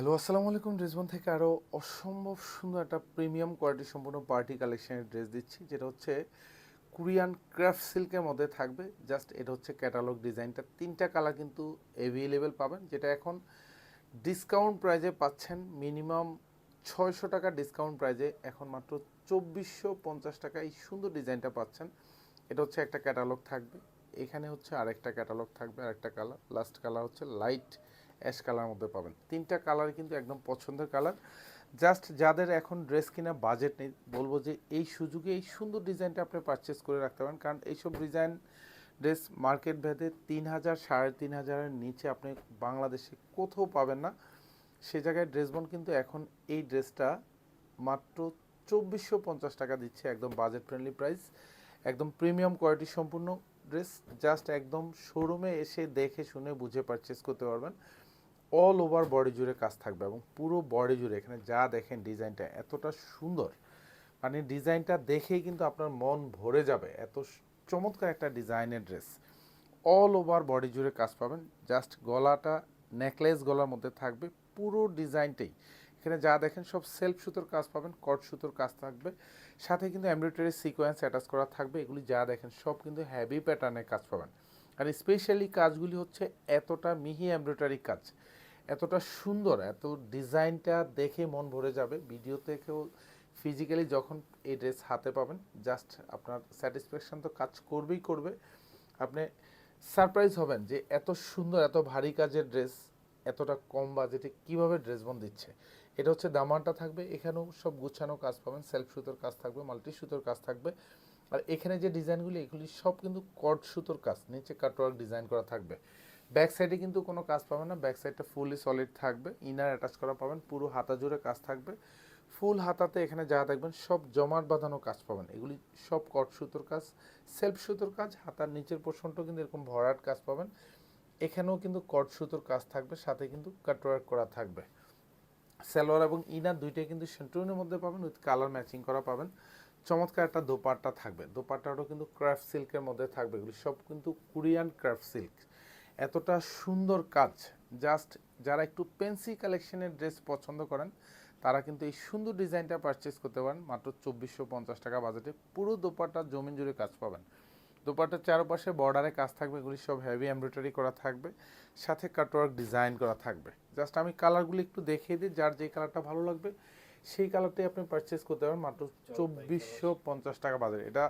Hello আসসালামু আলাইকুম। ড্রেসবন থেকে আরও অসম্ভব সুন্দর একটা প্রিমিয়াম কোয়ালিটি সম্পূর্ণ পার্টি কালেকশনের ড্রেস দিচ্ছি, যেটা হচ্ছে কোরিয়ান ক্রাফট সিল্কের মধ্যে থাকবে। জাস্ট এটা হচ্ছে ক্যাটালগ ডিজাইনটা তিনটা কালার কিন্তু অ্যাভেলেবেল পাবেন, যেটা এখন ডিসকাউন্ট প্রাইজে পাচ্ছেন মিনিমাম ছয়শো টাকা ডিসকাউন্ট প্রাইজে এখন মাত্র চব্বিশশো পঞ্চাশ টাকা এই সুন্দর ডিজাইনটা পাচ্ছেন। এটা হচ্ছে একটা ক্যাটালগ থাকবে। এখানে হচ্ছে আরেকটা ক্যাটালগ থাকবে, আরেকটা কালার লাস্ট কালার হচ্ছে লাইট অ্যাশ কালার মধ্যে পাবেন। তিনটা কালার কিন্তু একদম পছন্দের কালার। জাস্ট যাদের এখন ড্রেস কিনা বাজেট নেই, বলব যে এই সুযোগে, এই সুন্দর ডিজাইনটা আপনি পারচেস করে রাখতে পারেন। কারণ এইসব ডিজাইন ড্রেস মার্কেট ভেদে তিন হাজার, সাড়ে তিন হাজারের নিচে আপনি বাংলাদেশে কোথাও পাবেন না। সে জায়গায় ড্রেসবন কিন্তু এখন এই ড্রেসটা মাত্র চব্বিশশো পঞ্চাশ টাকা দিচ্ছে, একদম বাজেট ফ্রেন্ডলি প্রাইস একদম প্রিমিয়াম কোয়ালিটি সম্পূর্ণ ড্রেস জাস্ট একদম শোরুমে এসে দেখে, শুনে, বুঝে পারচেস করতে পারবেন। অল ওভার বডি জুড়ে কাজ থাকবে এবং পুরো বডি জুড়ে, এখানে যা দেখেন ডিজাইনটা এতটা সুন্দর। মানে ডিজাইনটা দেখেই কিন্তু আপনার মন ভরে যাবে। এত চমৎকার একটা ডিজাইনের ড্রেস অল ওভার বডি জুড়ে কাজ পাবেন। জাস্ট গলাটা নেকলেস গলার মধ্যে থাকবে পুরো ডিজাইনটাই এখানে যা দেখেন সব সেলফ সুতোর কাজ পাবেন কট সুতোর কাজ থাকবে। সাথে কিন্তু এমব্রয়ডারি সিকোয়েন্স অ্যাটাচ করা থাকবে। এগুলি যা দেখেন সব কিন্তু হেভি প্যাটার্নের কাজ পাবেন। আর স্পেশালি কাজগুলি হচ্ছে এতটা মিহি এমব্রয়ডারি কাজ। এতটা সুন্দর, এত ডিজাইনটা দেখে মন ভরে যাবে। ভিডিও থেকেও ফিজিক্যালি যখন এই ড্রেস হাতে পাবেন জাস্ট আপনার স্যাটিসফ্যাকশান তো কাজ করবেই করবে। আপনি সারপ্রাইজ হবেন যে এত সুন্দর, এত ভারী কাজের ড্রেস এতটা কম বাজেটে কীভাবে ড্রেস বন দিচ্ছে। এটা হচ্ছে দামানটা থাকবে, এখানেও সব গুছানো কাজ পাবেন সেলফ সুতোর কাজ থাকবে মাল্টি সুতোর কাজ থাকবে। আর এখানে যে ডিজাইনগুলি এগুলি সব কিন্তু কট সুতোর কাজ, নিচে কাটওয়ার্ক ডিজাইন করা থাকবে। ব্যাক সাইডে কিন্তু কোনো কাজ পাবেন না। ব্যাক সাইডটা ফুলি সলিড থাকবে। ইনার অ্যাটাচ করা পাবেন। পুরো হাতা জুড়ে কাজ থাকবে। ফুল হাতাতে এখানে যা দেখবেন, সব জমাট বাঁধানো কাজ পাবেন। এগুলি সব কট সুতোর কাজ সেলফ সুতোর কাজ। হাতার নিচের পোর্শনটাও কিন্তু এরকম ভরাট কাজ পাবেন। এখানেও কিন্তু কট সুতোর কাজ থাকবে, সাথে কিন্তু কাটওয়ার্ক করা থাকবে। সালোয়ার এবং ইনার দুইটাই কিন্তু সেন্টুনের মধ্যে পাবেন। উইথ কালার ম্যাচিং করা পাবেন। চমৎকার একটা দোপাট্টা থাকবে। দোপাট্টাটাও কিন্তু ক্রাফট সিল্কের মধ্যে থাকবে। এগুলি সব কিন্তু কোরিয়ান ক্রাফট সিল্ক এতটা সুন্দর কাজ জাস্ট যারা একটু পেন্সি কালেকশনের ড্রেস পছন্দ করেন, তারা কিন্তু এই সুন্দর ডিজাইনটা পারচেস করতে পারেন, মাত্র চব্বিশশো পঞ্চাশ টাকা বাজেটে পুরো দোপাট্টা জমিন জুড়ে কাজ পাবেন। দোপাট্টার চারপাশে বর্ডারে কাজ থাকবে, এগুলি সব হেভি এমব্রয়ডারি করা থাকবে, সাথে কাটওয়ার্ক ডিজাইন করা থাকবে। জাস্ট আমি কালারগুলি একটু দেখিয়ে দিই, যার যে কালারটা ভালো লাগবে, সেই কালারটাই আপনি পারচেস করতে পারেন, মাত্র চব্বিশশো পঞ্চাশ টাকা বাজারে এটা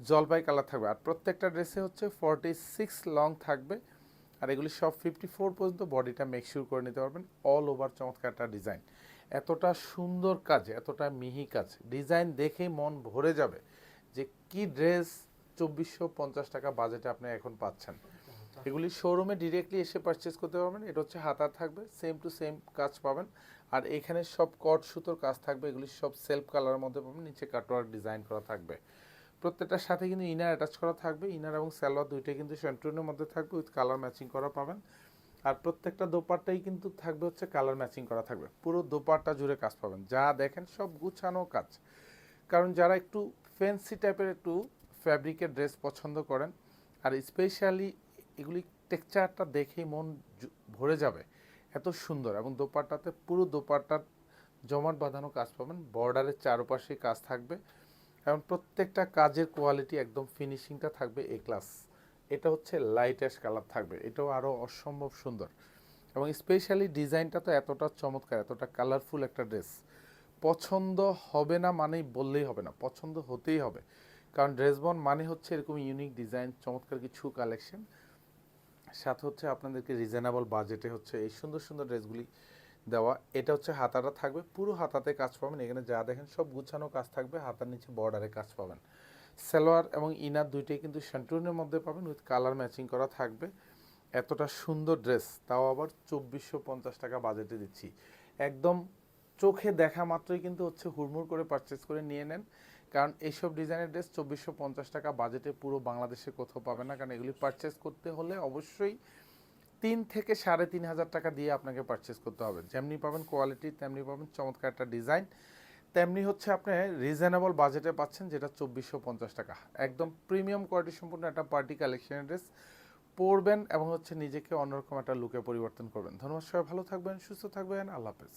জলপাই কালার থাকবে। আর প্রত্যেকটা ড্রেসে হচ্ছে ফর্টি সিক্স লং থাকবে। আর এগুলি সব ফিফটি ফোর পর্যন্ত বডিটা মেকশিওর করে নিতে পারবেন অল ওভার চমৎকার একটা ডিজাইন এতটা সুন্দর কাজ, এতটা মিহি কাজ ডিজাইন দেখেই মন ভরে যাবে যে কি ড্রেস চব্বিশশো পঞ্চাশ টাকা বাজেটে আপনি এখন পাচ্ছেন। এগুলি শোরুমে ডিরেক্টলি এসে পারচেস করতে পারবেন, এটা হচ্ছে হাতা থাকবে সেম টু সেম কাজ পাবেন। আর এখানে সব কট সুতোর কাজ থাকবে, এগুলি সব সেলফ কালারের মধ্যে পাবেন, নিচে কাটওয়ার্ক ডিজাইন করা থাকবে। প্রত্যেকটার সাথে কিন্তু ইনার অ্যাটাচ করা থাকবে। ইনার এবং সালোয়ার দুইটাই কিন্তু সেন্ট্রনের মধ্যে থাকবে উইথ কালার ম্যাচিং করা পাবেন। আর প্রত্যেকটা দোপাট্টাই কিন্তু থাকবে হচ্ছে কালার ম্যাচিং করা থাকবে। পুরো দোপাট্টা জুড়ে কাজ পাবেন। যা দেখেন সব গুছানো কাজ। কারণ যারা একটু ফ্যান্সি টাইপের একটু ফ্যাব্রিকের ড্রেস পছন্দ করেন, আর স্পেশালি এগুলি টেক্সচারটা দেখেই মন ভরে যাবে। এত সুন্দর। এবং দোপাট্টাতে পুরো দোপাট্টার জমাট বাঁধানো কাজ পাবেন। বর্ডারের চারপাশে কাজ থাকবে। এবং প্রত্যেকটা কাজের কোয়ালিটি একদম ফিনিশিংটা থাকবে এ ক্লাস এটা হচ্ছে লাইট কালার থাকবে। এটাও আরও অসম্ভব সুন্দর। এবং স্পেশালি ডিজাইনটা তো এতটা চমৎকার, এতটা কালারফুল একটা ড্রেস পছন্দ হবে না মানেই বললেই হবে না, পছন্দ হতেই হবে। কারণ ড্রেস বন মানে হচ্ছে এরকম ইউনিক ডিজাইন চমৎকার কিছু কালেকশন সাথে হচ্ছে আপনাদেরকে রিজনেবল বাজেটে হচ্ছে এই সুন্দর সুন্দর ড্রেসগুলি দেওয়া। এটা হচ্ছে হাতাটা থাকবে, পুরো হাতাতে কাজ পাবেন। এখানে যা দেখেন, সব গুছানো কাজ থাকবে, হাতার নিচে বর্ডারে কাজ পাবেন। সালোয়ার এবং ইনার দুইটাই কিন্তু সেন্টুনের মধ্যে পাবেন উইথ কালার ম্যাচিং করা থাকবে। এতটা সুন্দর ড্রেস তাও আবার চব্বিশশো পঞ্চাশ টাকা বাজেটে দিচ্ছি। একদম চোখে দেখা মাত্রই কিন্তু হচ্ছে হুড়মুড় করে পারচেস করে নিয়ে নেন। কারণ এইসব ডিজাইনের ড্রেস চব্বিশশো পঞ্চাশ টাকা বাজেটে পুরো বাংলাদেশে কোথাও পাবে না। কারণ এগুলি পারচেস করতে হলে অবশ্যই তিন থেকে সাড়ে তিন হাজার টাকা দিয়ে আপনাকে পারচেস করতে হবে। যেমনি পাবেন কোয়ালিটি তেমনি পাবেন চমৎকার একটা ডিজাইন তেমনি হচ্ছে আপনি রিজনেবল বাজেটে পাচ্ছেন যেটা চব্বিশশো পঞ্চাশ টাকা। একদম প্রিমিয়াম কোয়ালিটি সম্পূর্ণ একটা পার্টি কালেকশনের ড্রেস পরবেন এবং হচ্ছে নিজেকে অন্যরকম একটা লুকে পরিবর্তন করবেন। ধন্যবাদ সবাই, ভালো থাকবেন, সুস্থ থাকবেন, আল্লাহ হাফেজ।